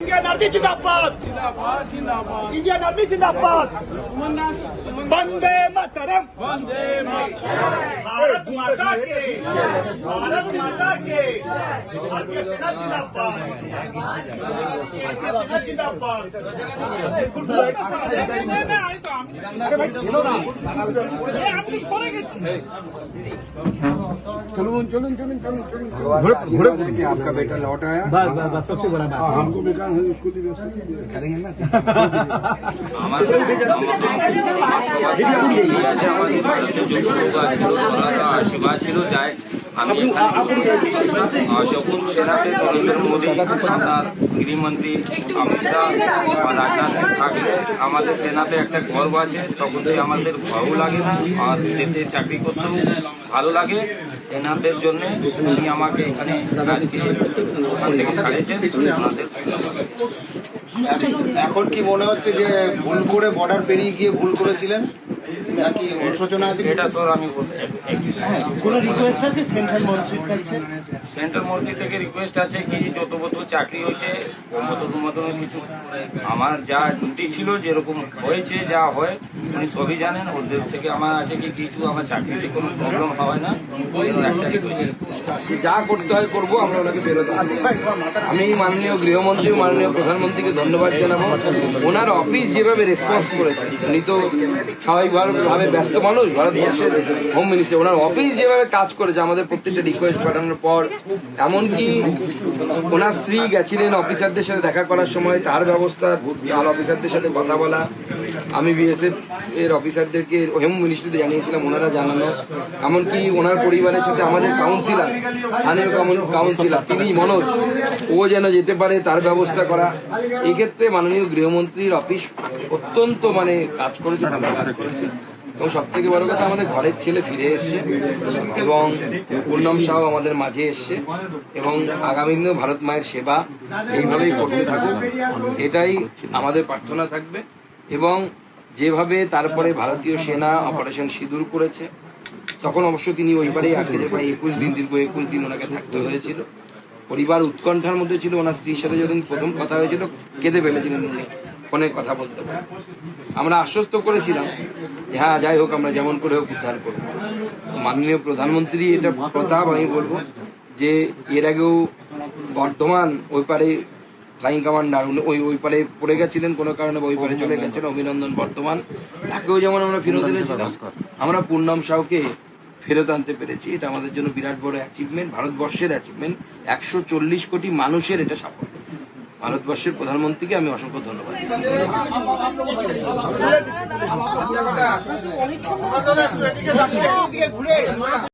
Indian army जिंदाबाद Indian army जिंदाबाद भारत माता के भारत माता के भारतीय सेना जिंदाबाद आपका बेटा लौट आया। बस बस सबसे बड़ा बात। हाँ, हमको बेकार আশীর্বাদ ছিল যায় আমি যখন সেটাকে নরেন্দ্র মোদী আপনার গৃহমন্ত্রী অমিত শাহ বা রাজনাথ সিং থাকলে আমাদের সেনাতে একটা গর্ব আছে তখন আমাদের ভালো লাগে না আর দেশে চাকরি করতেও ভালো লাগে এনাদের জন্য উনি আমাকে এখানে আজকে ওখান থেকে ছাড়িয়েছেন। ওনাদের এখন কি মনে হচ্ছে যে ভুল করে বর্ডার পেরিয়ে গিয়ে ভুল করেছিলেন? নাকি অনুশোচনা আছে? এটা স্যার আমি বলতে কোনো রিকোয়েস্ট আছে সেন্ট্রাল মন্ত্রীর কাছে? সেন্ট্রাল মন্ত্রী থেকে রিকোয়েস্ট আছে কি যত বত চাকরি হয়েছে ও মতন মতন কিছু? আমার যা ডিউটি ছিল যেরকম হয়েছে যা হয় উনি সবই জানেন ওদের থেকে আমার আছে কি কিছু, আমার চাকরিতে কোনো প্রবলেম হয় না। যা করতে হয় করব, আমরা ওনাকে বেরোতে। আমি মাননীয় গৃহমন্ত্রী, মাননীয় প্রধানমন্ত্রীকে ধন্যবাদ জানাব। ওনার অফিস যেভাবে রেসপন্স করেছে, উনি তো স্বাভাবিকভাবে ব্যস্ত মানুষ, ভারতবর্ষের হোম মিনিস্টার ওনার অফিস যেভাবে কাজ করেছে, আমাদের প্রত্যেকটা রিকোয়েস্ট পাঠানোর পর, এমনকি ওনার স্ত্রী গেছিলেন অফিসারদের সাথে দেখা করার সময়, তার ব্যবস্থা অফিসারদের সাথে কথা বলা। আমি বিএসএফ এর অফিসারদেরকে হোম মিনিস্ট্রিতে জানিয়েছিলাম, ওনারা জানানো এমনকি ওনার পরিবারের সাথে আমাদের কাউন্সিলার স্থানীয় কাউন- কাউন্সিলর তিনি মনোজ, ও যেন যেতে পারে, তার ব্যবস্থা করা। এক্ষেত্রে মাননীয় গৃহমন্ত্রীর অফিস অত্যন্ত মানে কাজ করেছে, ভালো কাজ করেছে। এবং সব থেকে বড় কথা, আমাদের ঘরের ছেলে ফিরে এসছে এবং পূর্ণম সাহ আমাদের মাঝে এসছে এবং আগামী দিনেও ভারত মায়ের সেবা এইভাবেই করতে থাকুক এটাই আমাদের প্রার্থনা থাকবে। এবং যেভাবে তারপরে ভারতীয় সেনা অপারেশন সিঁদুর করেছে, তখন অবশ্য তিনি ওই পারেই আটকে প্রায় একুশ দিন, দীর্ঘ একুশ দিন ওনাকে থাকতে হয়েছিল। পরিবার উৎকণ্ঠার মধ্যে ছিল, ওনার স্ত্রীর সাথে যখন প্রথম কথা হয়েছিল, কেঁদে ফেলেছিলেন উনি। ফোনে কথা বলতে। আমরা আশ্বস্ত করেছিলাম যে হ্যাঁ যাই হোক, আমরা যেমন করে হোক উদ্ধার করব। মাননীয় প্রধানমন্ত্রী এটা প্রতাপ আমি বলব যে, এর আগেও বর্ধমান ওই পারে ফ্লাইং কমান্ডার উনি ওই ওই পারে পড়ে গেছিলেন কোনো কারণে ওই পারে চলে গেছেন অভিনন্দন বর্তমান তাকেও যেমন আমরা ফেরত এনেছিলাম আমরা পূর্ণম সাউকে ফেরত আনতে পেরেছি এটা আমাদের জন্য বিরাট বড় অ্যাচিভমেন্ট ভারতবর্ষের অ্যাচিভমেন্ট একশো চল্লিশ কোটি মানুষের এটা সাফল্য ভারতবর্ষের প্রধানমন্ত্রীকে আমি অসংখ্য ধন্যবাদ দিই।